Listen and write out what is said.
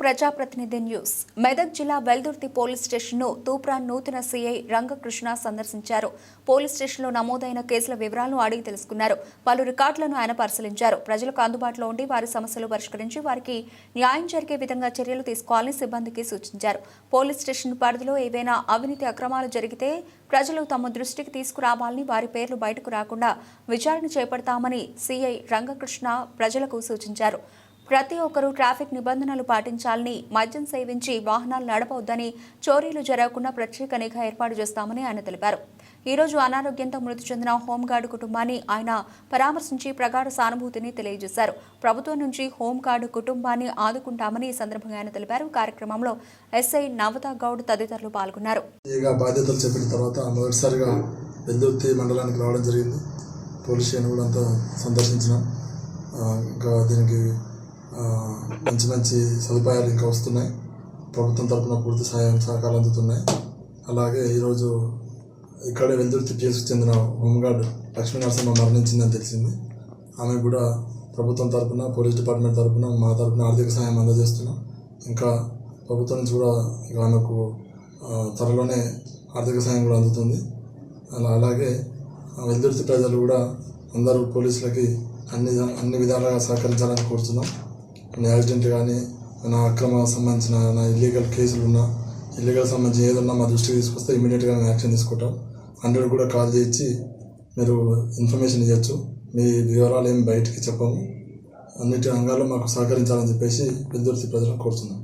ప్రజాప్రతినిధి న్యూస్. మెదక్ జిల్లా వెల్దుర్తి పోలీస్ స్టేషన్ను తూప్రాన్ నూతన సీఐ రంగకృష్ణ సందర్శించారు. పోలీస్ స్టేషన్లో నమోదైన కేసుల వివరాలను అడిగి తెలుసుకున్నారు. పలు రికార్డులను ఆయన పరిశీలించారు. ప్రజలకు అందుబాటులో ఉండి వారి సమస్యలు పరిష్కరించి వారికి న్యాయం జరిగే విధంగా చర్యలు తీసుకోవాలని సిబ్బందికి సూచించారు. పోలీస్ స్టేషన్ పరిధిలో ఏవైనా అవినీతి అక్రమాలు జరిగితే ప్రజలు తమ దృష్టికి తీసుకురావాలని వారి పేర్లు బయటకు రాకుండా విచారణ చేపడతామని సీఐ రంగకృష్ణ ప్రజలకు సూచించారు. ప్రతి ఒక్కరూ ట్రాఫిక్ నిబంధనలు పాటించాలని మద్యం సేవించి వాహనాలు నడపవద్దని చోరీలు జరగకుండా ప్రత్యేక నిఘా ఏర్పాటు చేస్తామని ఆయన తెలిపారు. ఈరోజు అనారోగ్యంతో మృతి చెందిన హోంగార్డు కుటుంబాన్ని ఆయన పరామర్శించి ప్రగాఢ సానుభూతిని తెలియజేశారు. ప్రభుత్వం నుంచి హోంగార్డు కుటుంబాన్ని ఆదుకుంటామని ఈ సందర్భంగా ఆయన తెలిపారు. కార్యక్రమంలో ఎస్ఐ నవతా గౌడ్ తదితరులు పాల్గొన్నారు. బాధ్యతలు చెప్పిన తర్వాత మొదటిసారిగా వెల్దుర్తి మండలానికి రావడం జరిగింది. పోలీస్ స్టేషన్ కూడా అంతా సందర్శించిన. ఇంకా దీనికి మంచి మంచి సదుపాయాలు ఇంకా వస్తున్నాయి. ప్రభుత్వం తరపున పూర్తి సహాయం సహకారాలు అందుతున్నాయి. అలాగే ఈరోజు ఇక్కడే వెందుర్తి పిఎస్కి చెందిన హోంగార్డ్ లక్ష్మీ నరసింహ మరణించిందని తెలిసింది. ఆమె కూడా ప్రభుత్వం తరపున పోలీస్ డిపార్ట్మెంట్ తరపున మా తరపున ఆర్థిక సహాయం అందజేస్తున్నాం. ఇంకా ప్రభుత్వం నుంచి కూడా ఇక ఆమెకు త్వరలోనే ఆర్థిక సహాయం కూడా అందుతుంది. అలా అలాగే వెల్దుర్తి ప్రజలు కూడా అందరూ పోలీసులకి అన్ని అన్ని విధాలుగా సహకరించాలని కోరుతున్నాం నా యాక్సిడెంట్ కానీ నా అక్రమ సంబంధించిన నా ఇల్లీగల్ కేసులు ఉన్నా ఇల్లీగల్ సంబంధించిన ఏదన్నా మా దృష్టికి తీసుకొస్తే ఇమీడియట్గా మేము యాక్షన్ తీసుకుంటాం. హండ్రెడ్ కూడా కాల్ చేయించి మీరు ఇన్ఫర్మేషన్ ఇవ్వచ్చు. మీ వివరాలు ఏమి బయటికి చెప్పము. అన్నిటి రంగాల్లో మాకు సహకరించాలని చెప్పేసి వెల్దుర్తి ప్రజలను కోరుతున్నాం.